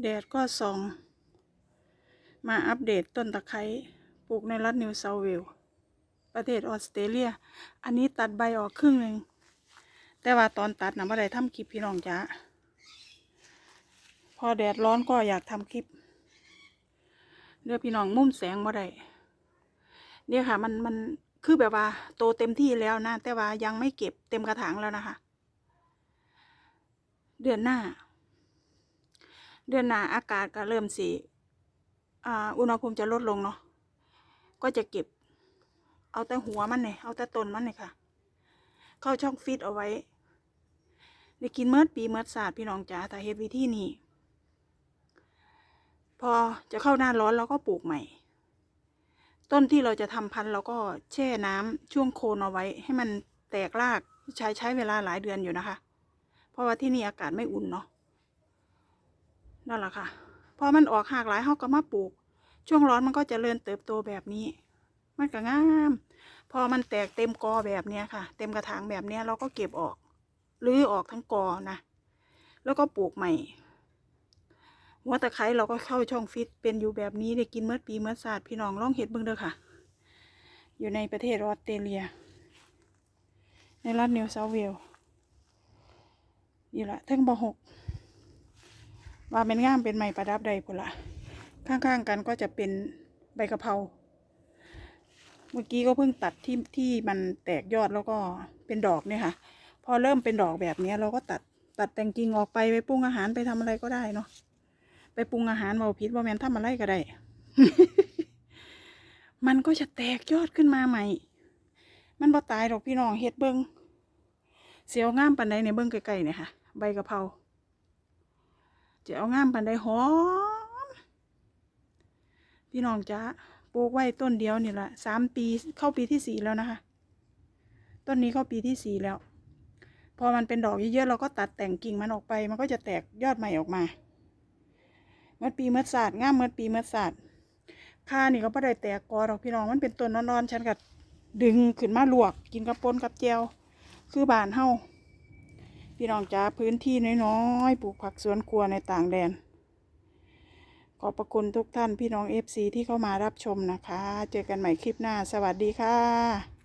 แดดก็ส่อง มาอัปเดตต้นตะไคร้ปลูกในรัฐนิวเซาเวลส์ประเทศออสเตรเลีย อันนี้ตัดใบออกครึ่งหนึ่ง แต่ว่าตอนตัดนะไม่ได้ทำคลิปพี่น้องจ้าพอแดดร้อนก็อยากทำคลิปเรือพี่น้องมุมแสงบ่ได้เนี่ยค่ะ มันมันคือแบบว่า โตเต็มที่แล้วนะ แต่ว่ายังไม่เก็บเต็มกระถางแล้วนะคะ เดือนหน้า เดือนหน้าอากาศก็เริ่มสีอ่าอุณหภูมิจะลดลงเนาะก็จะเก็บ เอาแต่หัวมันเนี่ยเอาแต่ต้นมันเนี่ยค่ะ เข้าช่องฟิตเอาไว้ได้กินเมื่อปีเมื่อศาสตร์พี่น้องจ๋าแต่เฮ็ดวิธีนี้พอจะเข้าหน้าร้อนเราก็ปลูกใหม่ ต้นที่เราจะทำพันธุ์เราก็แช่น้ำช่วงโคนเอาไว้ ให้มันแตกรากใช้ใช้เวลาหลายเดือนอยู่นะคะ เพราะว่าที่นี่อากาศไม่อุ่นเนาะ นั่นแหละค่ะ พอมันออกหากหลายเขาก็มาปลูก ช่วงร้อนมันก็จเจริญเติบโตแบบนี้ มันก็งาม พอมันแตกเต็มกอแบบเนี้ยค่ะ เต็มกระถางแบบเนี้ยเราก็เก็บออกรื้อออกทั้งกอนะ แล้วก็ปลูกใหม่ หัวตะไคร้เราก็เข้าช่องฟิตเป็นอยู่แบบนี้ได้กินเมื่อปีเมื่อศาสตร์พี่น้องลองเห็ดเบิ่งเด้อค่ะ อยู่ในประเทศออสเตรเลีย ในรัฐนิวเซาท์เวลส์นี่ละทั้งบหก ว่าเป็นง่ามเป็นไม้ประดับใดพุ่นละข้างๆกันก็จะเป็นใบกะเพราเมื่อกี้ก็เพิ่งตัดที่ที่มันแตกยอดแล้วก็เป็นดอกเนี่ยค่ะ พอเริ่มเป็นดอกแบบเนี้ยเราก็ตัดตัดแต่งกิ่งออกไปไปปรุงอาหารไปทำอะไรก็ได้เนาะไปปรุงอาหารเบาพิษว่าแมนทำอะไรก็ได้ มันก็จะแตกยอดขึ้นมาใหม่ มันบ่ตายหรอกพี่น้องเฮ็ดเบิงเสียวง่ามปันใดในเบิงไกลๆเนี่ยค่ะ ใบกะเพรา จะเอางามปันใดหอม พี่น้องจ้าปลูกไว้ต้นเดียวนี่แหละสามปีเข้าปีที่สี่แล้วนะคะ ต้นนี้เข้าปีที่สี่แล้ว พอมันเป็นดอกเยอะๆเราก็ตัดแต่งกิ่งมันออกไป มันก็จะแตกยอดใหม่ออกมาเมื่อปีเมื่อศาสตร์ง่ามเมื่อปีเมื่อศาสตร์ค่านี่ก็ไม่ได้แตกกอดอกพี่น้องมันเป็นต้นนอนๆฉันก็ดึงขึ้นมาลวกกินกับปนกับแจวคือบานเฮา พี่น้องจ้าพื้นที่น้อยๆปลูกผักสวนครัวในต่างแดน ขอบพระคุณทุกท่านพี่น้องเอฟซีที่เข้ามารับชมนะคะ เจอกันใหม่คลิปหน้า สวัสดีค่ะ